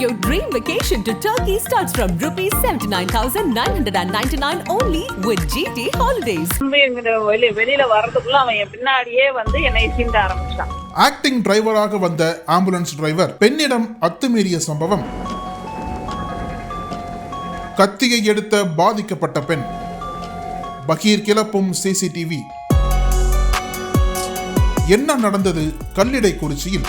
Your dream vacation to Turkey starts from rupees 79,999 only with GT Holidays. வெளியில வர்றதுக்குள்ள அவன் பின்னாடியே வந்து என்னை சீண்ட ஆரம்பிச்சான் ஆக்டிங் டிரைவராக வந்த ஆம்புலன்ஸ் டிரைவர் பெண்ணிடம் அத்துமீறிய சம்பவம். கத்தியை எடுத்த பாதிக்கப்பட்ட பெண். பகீர் கிளப்பும் சிசிடிவி என்ன நடந்தது? கல்லிடைக்குறிச்சியில்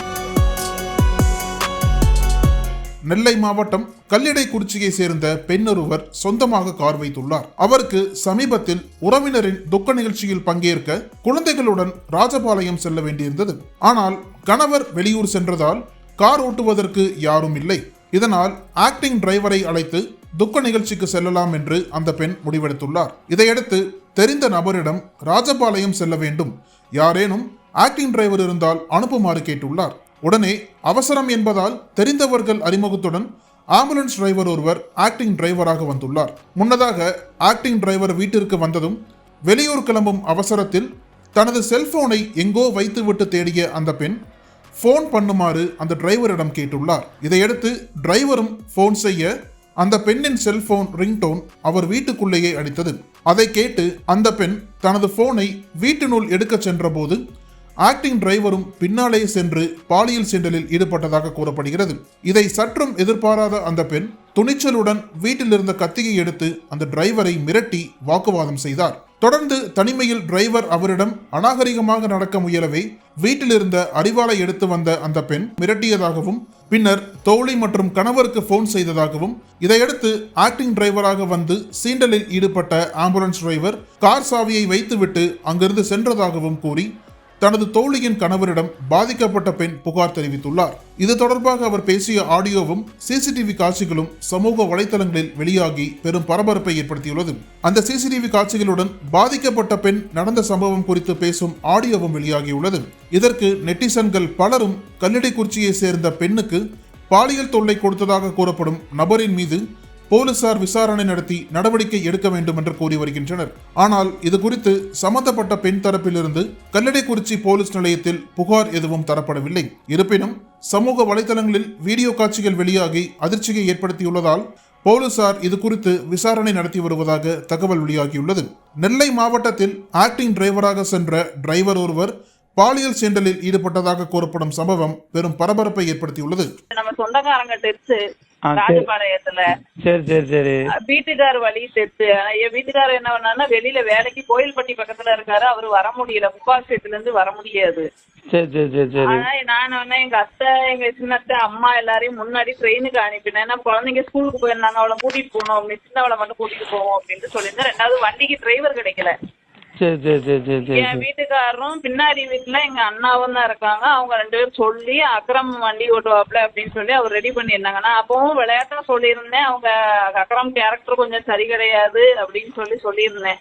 நெல்லை மாவட்டம் கல்லிடைக்குறிச்சியை சேர்ந்த பெண்ணொருவர் சொந்தமாக கார் வைத்துள்ளார். அவருக்கு சமீபத்தில் உறவினரின் துக்க நிகழ்ச்சியில் பங்கேற்க குழந்தைகளுடன் ராஜபாளையம் செல்ல வேண்டியிருந்தது. ஆனால் கணவர் வெளியூர் சென்றதால் கார் ஓட்டுவதற்கு யாரும் இல்லை. இதனால் ஆக்டிங் டிரைவரை அழைத்து துக்க நிகழ்ச்சிக்கு செல்லலாம் என்று அந்த பெண் முடிவெடுத்துள்ளார். இதையடுத்து தெரிந்த நபரிடம் ராஜபாளையம் செல்ல வேண்டும். யாரேனும் ஆக்டிங் டிரைவர் இருந்தால் அனுப்புமாறு கேட்டுள்ளார். உடனே அவசரம் என்பதால் தெரிந்தவர்கள் அறிமுகத்துடன் ஆம்புலன்ஸ் டிரைவர் ஒருவர் ஆக்டிங் டிரைவராக வந்துள்ளார். முன்னதாக ஆக்டிங் டிரைவர் வீட்டிற்கு வந்ததும் வெளியூர் கிளம்பும் அவசரத்தில் தனது செல்போனை எங்கோ வைத்துவிட்டு தேடிய அந்த பெண் ஃபோன் பண்ணுமாறு அந்த டிரைவரிடம் கேட்டுள்ளார். இதையடுத்து டிரைவரும் ஃபோன் செய்ய அந்த பெண்ணின் செல்போன் ரிங்டோன் அவர் வீட்டுக்குள்ளேயே அடித்தது. அதை கேட்டு அந்த பெண் தனது போனை வீட்டினுள் எடுக்கச் சென்றபோது ஆக்டிங் டிரைவரும் பின்னாலே சென்று பாலியல் சீண்டலில் ஈடுபட்டதாக கூறப்படுகிறது. இதை சற்றும் எதிர்பாராத அந்த பெண் துணிச்சலுடன் வீட்டில் இருந்த கத்தியை எடுத்து அந்த டிரைவரை மிரட்டி வாக்குவாதம் செய்தார். தொடர்ந்து தனிமையில் டிரைவர் அவரிடம் அநாகரிகமாக நடக்க முயலவே வீட்டிலிருந்த அறிவாலை எடுத்து வந்த அந்த பெண் மிரட்டியதாகவும் பின்னர் தோழி மற்றும் கணவருக்கு போன் செய்ததாகவும் இதையடுத்து ஆக்டிங் டிரைவராக வந்து சீண்டலில் ஈடுபட்ட ஆம்புலன்ஸ் டிரைவர் கார் சாவியை வைத்துவிட்டு அங்கிருந்து சென்றதாகவும் கூறி தனது தோழியின் கணவரிடம் பாதிக்கப்பட்ட பெண் புகார் தெரிவித்துள்ளார். இது தொடர்பாக அவர் பேசிய ஆடியோவும் சிசிடிவி காட்சிகளும் சமூக வலைதளங்களில் வெளியாகி பெரும் பரபரப்பை ஏற்படுத்தியுள்ளது. அந்த சிசிடிவி காட்சிகளுடன் பாதிக்கப்பட்ட பெண் நடந்த சம்பவம் குறித்து பேசும் ஆடியோவும் வெளியாகியுள்ளது. இதற்கு நெட்டிசன்கள் பலரும் கல்லிடைக்குறிச்சியை சேர்ந்த பெண்ணுக்கு பாலியல் தொல்லை கொடுத்ததாக கூறப்படும் நபரின் மீது போலீசார் விசாரணை நடத்தி நடவடிக்கை எடுக்க வேண்டும் என்று கூறி வருகின்றனர். ஆனால் இது குறித்து சம்பந்தப்பட்ட பெண் தரப்பிலிருந்து கல்லடைக்குறிச்சி போலீஸ் நிலையத்தில் புகார் எதுவும் தரப்படவில்லை. இருப்பினும் சமூக வலைதளங்களில் வீடியோ காட்சிகள் வெளியாகி அதிர்ச்சியை ஏற்படுத்தியுள்ளதால் போலீசார் இது குறித்து விசாரணை நடத்தி வருவதாக தகவல் வெளியாகியுள்ளது. நெல்லை மாவட்டத்தில் ஆக்டிங் டிரைவராக சென்ற டிரைவர் ஒருவர் பாலியல் சீண்டலில் ஈடுபட்டதாக கூறப்படும் சம்பவம் பெரும் பரபரப்பை ஏற்படுத்தியுள்ளது. நம்ம சொந்தக்காரங்க சரி. ராஜபாளையத்துல. சரி சரி சரி. வீட்டுக்கார் வழி டெத்து என் வீட்டுக்காரர் என்ன பண்ணாருன்னா வெளியில வேலைக்கு கோயில்பட்டி பக்கத்துல இருக்காரு. அவரு வர முடியல. உப்பாசியத்துல இருந்து வர முடியாது. சரி சரி சரி சரி. ஆனா நான் எங்க அத்தை எங்க சின்ன அத்தை அம்மா எல்லாரையும் முன்னாடி ட்ரெயினுக்கு அனுப்பினேன். ஏன்னா குழந்தைங்க ஸ்கூலுக்கு போயிருந்தாங்க. அவளை கூட்டிட்டு அப்படின்னு சின்னவளை மட்டும் கூட்டிட்டு போவோம் அப்படின்ட்டு சொல்லியிருந்தேன். ரெண்டாவது வண்டிக்கு டிரைவர் கிடைக்கல. சரி சரி சரி சரி சரி. என் வீட்டுக்காரரும் பின்னாடி வீட்டுல எங்க அண்ணாவும் தான் இருக்காங்க. அவங்க ரெண்டு பேரும் சொல்லி அக்ரம் வண்டி ஓட்டுவாப்ல அப்படின்னு சொல்லி அவர் ரெடி பண்ணியிருந்தாங்க. நான் அப்பவும் விளையாட்டா சொல்லியிருந்தேன். அவங்க அக்ரம் கேரக்டர் கொஞ்சம் சரி கிடையாது அப்படின்னு சொல்லி சொல்லியிருந்தேன்.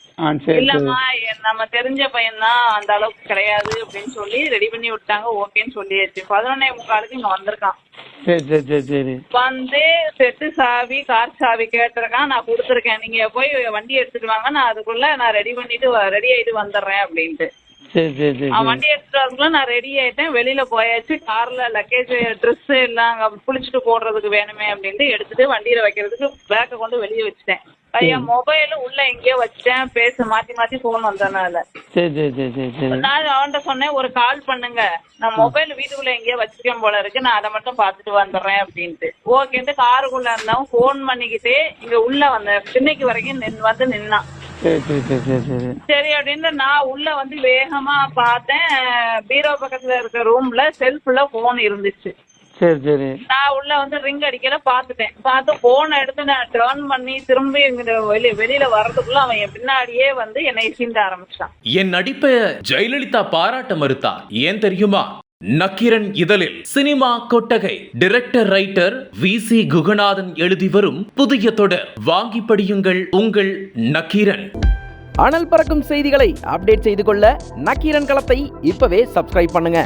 இல்லம்மா நம்ம தெரிஞ்ச பையன்தான் அந்த அளவுக்கு கிடையாது அப்படின்னு சொல்லி ரெடி பண்ணி விட்டாங்க. ஓகேன்னு சொல்லியாச்சு. பதினொன்னே முக்காலுக்கு இங்க வந்திருக்கான். சரி சரி சரி சரி. வந்து செட்டு சாவி கார் சாவி கேட்டிருக்கான். நான் கொடுத்துருக்கேன். நீங்க போய் வண்டி எடுத்துட்டு வாங்க. நான் அதுக்குள்ள நான் ரெடி பண்ணிட்டு ரெடி ஆயிட்டு வந்துடுறேன் அப்படின்ட்டு. சரி சரி சரி அவன் வண்டி எடுத்துட்டு வரக்குள்ள நான் ரெடி ஆயிட்டேன். வெளியில போயாச்சு. கார்ல லக்கேஜ் ட்ரெஸ் எல்லாம் குளிச்சுட்டு போடுறதுக்கு வேணுமே அப்படின்ட்டு எடுத்துட்டு வண்டியில வைக்கிறதுக்கு பேக்கை கொண்டு வெளியே வச்சுட்டேன். என் மொபைல் உள்ள எங்கேயோ வச்சுட்டேன். பேச மாத்தி மாத்தி போன் வந்தனால. சரி சரி சரி சரி சரி. நான் அவன்கிட்ட சொன்னேன் ஒரு கால் பண்ணுங்க. நான் மொபைல் வீட்டுக்குள்ள எங்கேயோ வச்சிருக்கேன் போல இருக்கு. நான் அதை மட்டும் பார்த்துட்டு வந்துடுறேன் அப்படின்ட்டு. ஓகேன்ட்டு காருக்குள்ள இருந்தவன் ஃபோன் பண்ணிக்கிட்டே இங்க உள்ள வந்தேன் சென்னைக்கு வரைக்கும் வந்து நின்னான். சரி அப்படின்னு நான் உள்ள வந்து வேகமா பார்த்தேன். பீரோ பக்கத்துல இருக்க ரூம்ல செல்ஃப்ல போன் இருந்துச்சு. சரி சரி. நான் உள்ள வந்து ரிங் அடிக்கல பார்த்துட்டேன். பார்த்து போனை எடுத்து நான் டேர்ன் பண்ணி திரும்பி இங்கிட்டு வெளி வெளியில வர்றதுக்குள்ள அவன் என் பின்னாடியே வந்து என்னை சீண்ட ஆரம்பிச்சான் என் நடிப்பை ஜெயலலிதா பாராட்ட மறுத்தார் ஏன் தெரியுமா? நக்கீரன் இதழில் சினிமா கொட்டகை. Director writer V C Guganathan எழுதி வரும் புதிய தொடர். வாங்கி படியுங்கள் உங்கள் நக்கீரன். அனல் பறக்கும் செய்திகளை அப்டேட் செய்து கொள்ள நக்கீரன் களத்தை இப்பவே சப்ஸ்கிரைப் பண்ணுங்க.